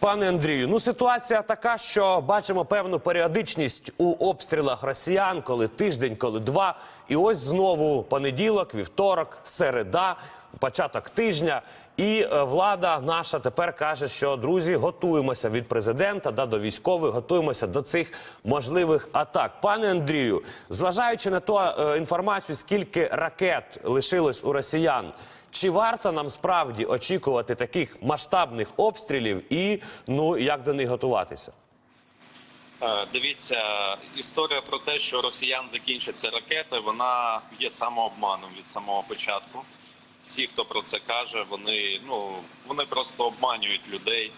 Пане Андрію, ну ситуація така, що бачимо певну періодичність у обстрілах росіян, коли тиждень, коли два. І ось знову понеділок, вівторок, середа, початок тижня. І е, влада наша тепер каже, що друзі, готуємося від президента да, до військових, готуємося до цих можливих атак. Пане Андрію, зважаючи на ту е, інформацію, скільки ракет лишилось у росіян. Чи варто нам справді очікувати таких масштабних обстрілів і ну як до них готуватися? Е, Дивіться, історія про те, що росіян закінчаться ракети, вона є самообманом від самого початку. Всі, хто про це каже, вони ну вони просто обманюють людей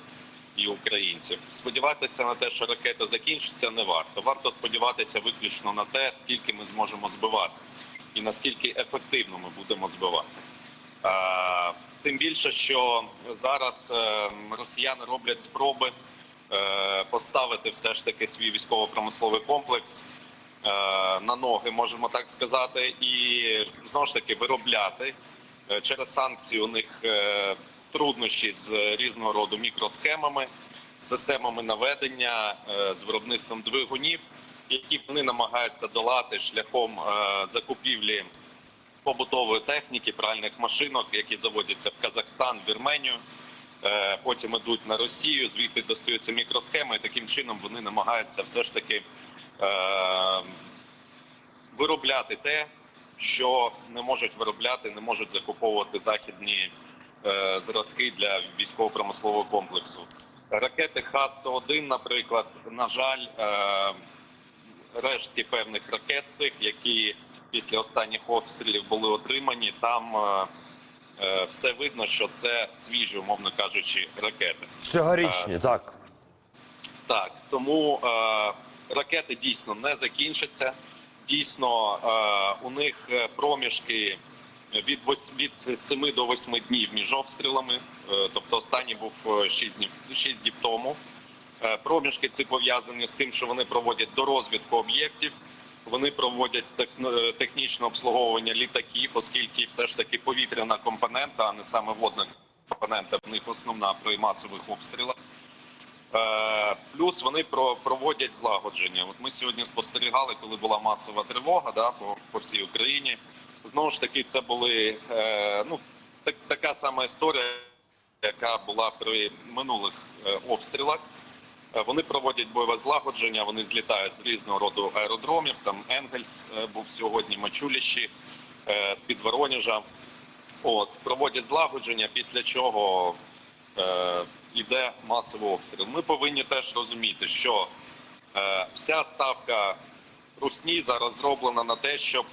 і українців. Сподіватися на те, що ракети закінчаться, не варто. Варто сподіватися виключно на те, скільки ми зможемо збивати, і наскільки ефективно ми будемо збивати. Тим більше, що зараз е, росіяни роблять спроби е, поставити все ж таки свій військово-промисловий комплекс е, на ноги, можемо так сказати, і знову ж таки виробляти через санкції. У них труднощі з різного роду мікросхемами, системами наведення, з виробництвом двигунів, які вони намагаються долати шляхом закупівлі побутової техніки, пральних машинок, які заводяться в Казахстан, Вірменію. Е, Потім ідуть на Росію, звідти достаються мікросхеми, і таким чином вони намагаються все ж таки е, виробляти те, що не можуть виробляти, не можуть закуповувати західні е, зразки для військово-промислового комплексу. Ракети Х-101, наприклад, на жаль, рештки певних ракет цих, які після останніх обстрілів були отримані, там е, е, все видно, що це свіжі, умовно кажучи, ракети. Цьогорічні, так. Так, тому е, ракети дійсно не закінчаться. Дійсно, е, у них е, проміжки від, вось- від 7 до 8 днів між обстрілами. Е, тобто останній був 6 днів, 6 днів тому. Е, Проміжки ці пов'язані з тим, що вони проводять дорозвідку об'єктів. Вони проводять технічне обслуговування літаків, оскільки все ж таки повітряна компонента, а не саме водна компонента, в них основна при масових обстрілах. Е, Плюс вони про- проводять злагодження. От ми сьогодні спостерігали, коли була масова тривога да, по, по всій Україні. Знову ж таки, це були е, ну, так, така сама історія, яка була при минулих е, обстрілах. Е, Вони проводять бойове злагодження, вони злітають з різного роду аеродромів. Там Енгельс е, був сьогодні, Мачуліщі е, з-під Воронежа. От проводять злагодження, після чого е, йде масовий обстріл. Ми повинні теж розуміти, що е, вся ставка русні зараз зроблена на те, щоб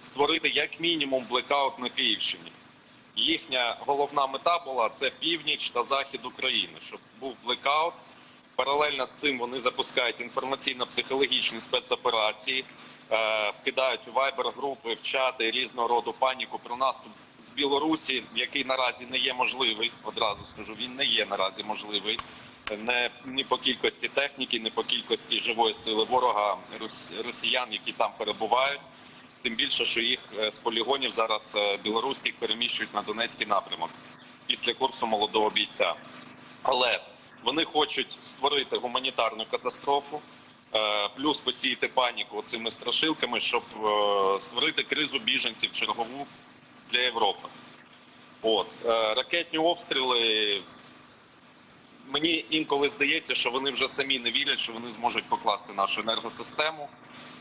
створити як мінімум блекаут на Київщині. Їхня головна мета була це північ та захід України, щоб був блекаут. Паралельно з цим вони запускають інформаційно-психологічні спецоперації, е, вкидають у вайбер-групи, в чати різного роду паніку про наступ з Білорусі, який наразі не є можливий. Одразу скажу, він не є наразі можливий. Не ні по кількості техніки, ні по кількості живої сили ворога росіян, які там перебувають. Тим більше, що їх е, з полігонів зараз е, білоруських переміщують на Донецький напрямок після курсу молодого бійця. Але вони хочуть створити гуманітарну катастрофу, е, плюс посіяти паніку цими страшилками, щоб е, створити кризу біженців чергову для Європи. От е, ракетні обстріли. Мені інколи здається, що вони вже самі не вірять, що вони зможуть покласти нашу енергосистему,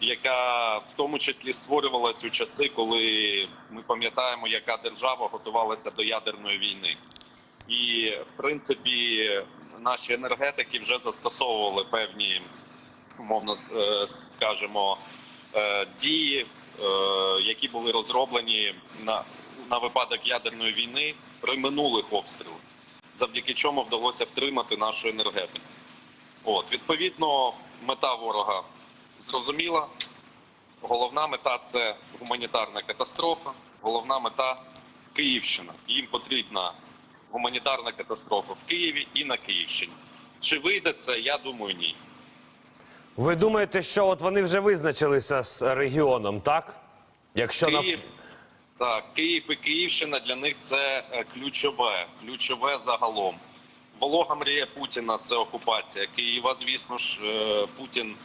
яка в тому числі створювалась у часи, коли ми пам'ятаємо, яка держава готувалася до ядерної війни. І в принципі наші енергетики вже застосовували певні, умовно е, скажемо, е, дії, е, які були розроблені на, на випадок ядерної війни при минулих обстрілах, завдяки чому вдалося втримати нашу енергетику. От відповідно, мета ворога зрозуміла. Головна мета це гуманітарна катастрофа. Головна мета Київщина. Їм потрібна гуманітарна катастрофа в Києві і на Київщині. Чи вийде це? Я думаю, ні. Ви думаєте, що от вони вже визначилися з регіоном, так? Якщо на Київ, так, Київ і Київщина для них це е, ключове, ключове загалом. Волога мрія Путіна це окупація Києва. Звісно ж, е, Путін.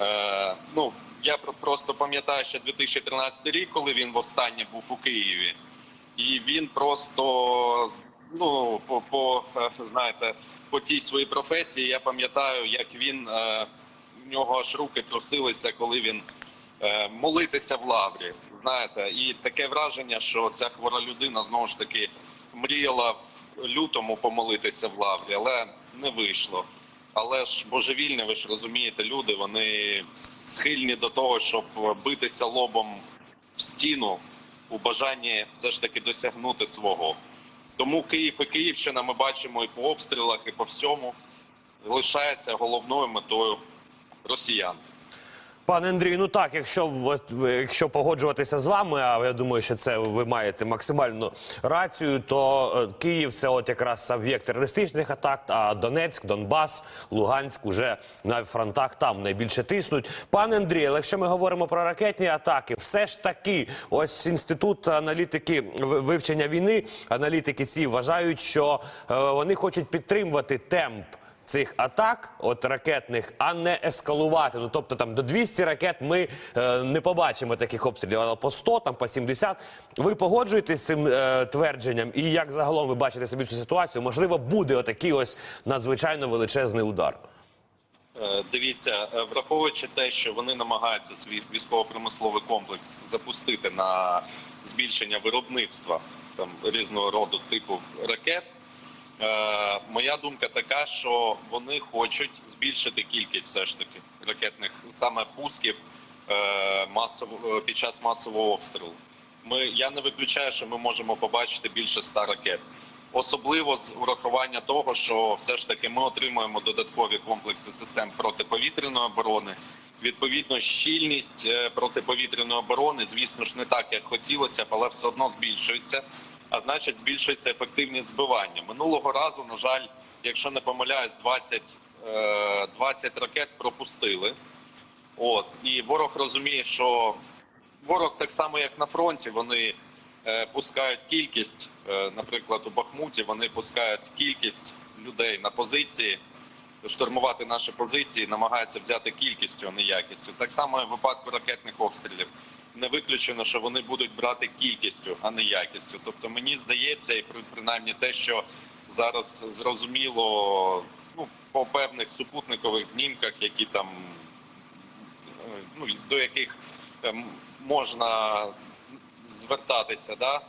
Е, ну я про- просто пам'ятаю ще 2013 рік, коли він востаннє був у Києві, і він просто ну по, по е, знаєте, по тій своїй професії я пам'ятаю, як він е, в нього аж руки трусилися, коли він е, молитися в лаврі. Знаєте, і таке враження, що ця хвора людина знову ж таки мріяла в лютому помолитися в лаврі, але не вийшло. Але ж божевільні, ви ж розумієте, люди вони схильні до того, щоб битися лобом в стіну у бажанні все ж таки досягнути свого. Тому Київ і Київщина ми бачимо і по обстрілах, і по всьому лишається головною метою росіян. Пане Андрію, ну так, якщо якщо погоджуватися з вами, а я думаю, що це ви маєте максимальну рацію, то е, Київ це от якраз об'єкт терористичних атак, а Донецьк, Донбас, Луганськ уже на фронтах там найбільше тиснуть. Пане Андрію, але якщо ми говоримо про ракетні атаки, все ж таки, ось інститут аналітики вивчення війни, аналітики ці вважають, що е, вони хочуть підтримувати темп цих атак, от ракетних, а не ескалувати. Ну тобто там до 200 ракет ми е, не побачимо таких обстрілів, але по 100, там по 70. Ви погоджуєтесь з цим е, твердженням? І як загалом ви бачите собі цю ситуацію? Можливо, буде отакий ось надзвичайно величезний удар. Е, Дивіться, е, враховуючи те, що вони намагаються свій військово-промисловий комплекс запустити на збільшення виробництва там різного роду типу ракет. Е, моя думка така, що вони хочуть збільшити кількість все ж таки ракетних саме пусків е, масово під час масового обстрілу. Ми я не виключаю, що ми можемо побачити більше ста ракет. Особливо з урахування того, що все ж таки ми отримуємо додаткові комплекси систем протиповітряної оборони. Відповідно, щільність е, протиповітряної оборони, звісно ж, не так, як хотілося б, але все одно збільшується. А значить, збільшується ефективність збивання. Минулого разу, на жаль, якщо не помиляюсь, 20, е, 20 ракет пропустили. От і ворог розуміє, що ворог так само, як на фронті, вони е, пускають кількість, е, наприклад, у Бахмуті вони пускають кількість людей на позиції, штурмувати наші позиції, намагаються взяти кількістю, а не якістю. Так само і в випадку ракетних обстрілів. Не виключено, що вони будуть брати кількістю, а не якістю. Тобто, мені здається, і при- принаймні те, що зараз зрозуміло, ну по певних супутникових знімках, які там е, ну, до яких ем, можна звертатися, да,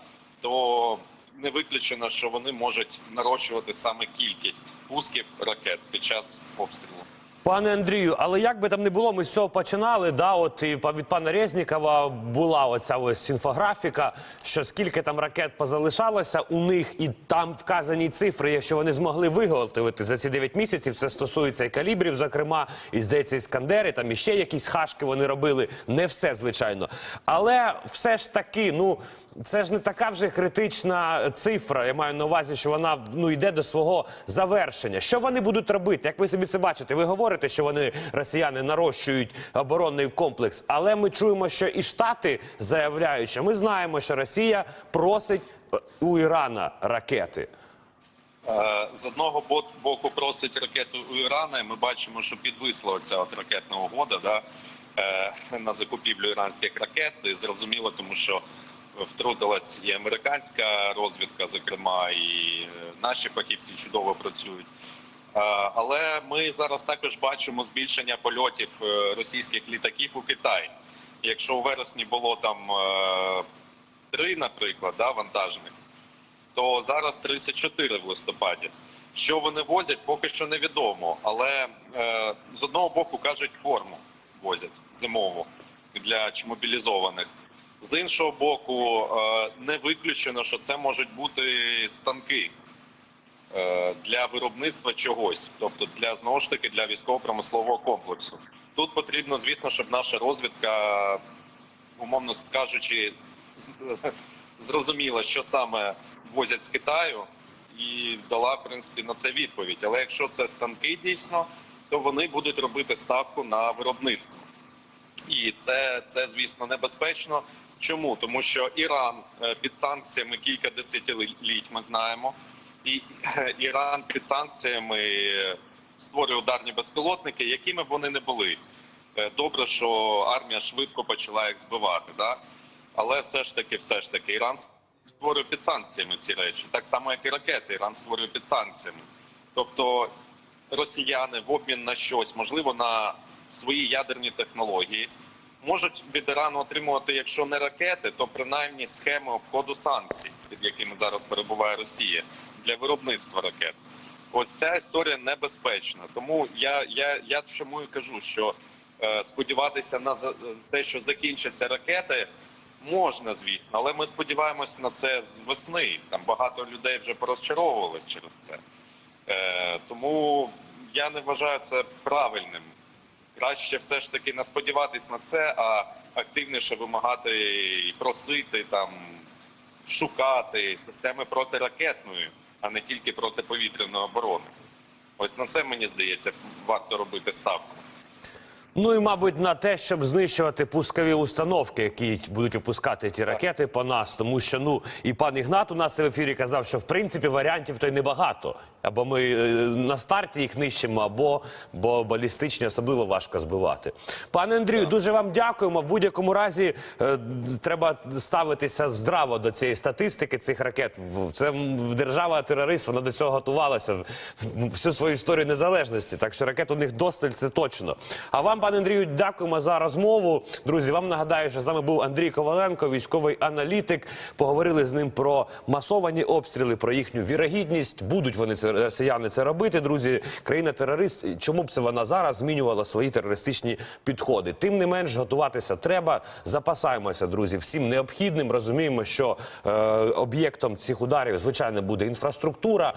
то не виключено, що вони можуть нарощувати саме кількість пусків ракет під час обстрілу. Пане Андрію, але як би там не було, ми з цього починали. Да, от і від пана Резнікова була оця ось інфографіка, що скільки там ракет позалишалося у них, і там вказані цифри, якщо вони змогли виготовити за ці 9 місяців. Це стосується і калібрів, зокрема, і здається, іскандери, там іще якісь хашки вони робили. Не все, звичайно. Але все ж таки, ну. Це ж не така вже критична цифра. Я маю на увазі, що вона ну йде до свого завершення. Що вони будуть робити? Як ви собі це бачите? Ви говорите, що вони росіяни нарощують оборонний комплекс, але ми чуємо, що і штати заявляють, що ми знаємо, що Росія просить е, у Ірана ракети. Е, З одного боку просить ракету у Ірана, і ми бачимо, що підвисла оця от ракетна угода да, е, на закупівлю іранських ракет. І зрозуміло, тому що втрутилась і американська розвідка, зокрема, і е, наші фахівці чудово працюють. Але ми зараз також бачимо збільшення польотів е, російських літаків у Китай. Якщо у вересні було там е, три, наприклад, да, вантажних, то зараз 34 в листопаді. Що вони возять, поки що невідомо. Але з одного боку кажуть, форму возять зимову для мобілізованих. З іншого боку, е, не виключено, що це можуть бути станки е, для виробництва чогось, тобто для знову ж таки для військово-промислового комплексу. Тут потрібно, звісно, щоб наша розвідка, умовно кажучи, зрозуміла, що саме возять з Китаю, і дала в принципі на це відповідь. Але якщо це станки дійсно, то вони будуть робити ставку на виробництво. І це, це звісно небезпечно. Чому? Тому що Іран е, під санкціями кілька десятиліть ми знаємо. і Іран під санкціями створює ударні безпілотники, якими б вони не були. Е, Добре, що армія швидко почала їх збивати, да? але все ж таки, все ж таки, Іран створює під санкціями ці речі, так само як і ракети. Іран створює під санкціями. Тобто росіяни в обмін на щось, можливо, на свої ядерні технології, можуть від Ірану отримувати, якщо не ракети, то принаймні схеми обходу санкцій, під якими зараз перебуває Росія для виробництва ракет. Ось ця історія небезпечна. Тому я, я, я чому і кажу, що е, сподіватися на те, що закінчаться ракети, можна, звісно, але ми сподіваємося на це з весни. Там багато людей вже порозчаровувалися через це. Е, тому я не вважаю це правильним. Краще все ж таки не сподіватись на це, а активніше вимагати і просити там шукати системи протиракетної, а не тільки протиповітряної оборони. Ось на це мені здається варто робити ставку. Ну і мабуть на те, щоб знищувати пускові установки, які будуть випускати ті ракети по нас, тому що ну і пан Ігнат у нас в ефірі казав, що в принципі варіантів то й небагато. Або ми е, на старті їх нищимо, або бо балістичні особливо важко збивати. Пане Андрію, дуже вам дякуємо. В будь-якому разі е, треба ставитися здраво до цієї статистики цих ракет. В- Це м, держава терорист, вона до цього готувалася в- в- всю свою історію незалежності. Так що ракет у них досталь, це точно. А вам, пане Андрію, дякуємо за розмову. Друзі, вам нагадаю, що з нами був Андрій Коваленко, військовий аналітик. Поговорили з ним про масовані обстріли, про їхню вірогідність. Будуть вони це росіяни це робити. Друзі, країна терорист. Чому б це вона зараз змінювала свої терористичні підходи? Тим не менш, готуватися треба. Запасаємося, друзі, всім необхідним. Розуміємо, що е, об'єктом цих ударів звичайно буде інфраструктура.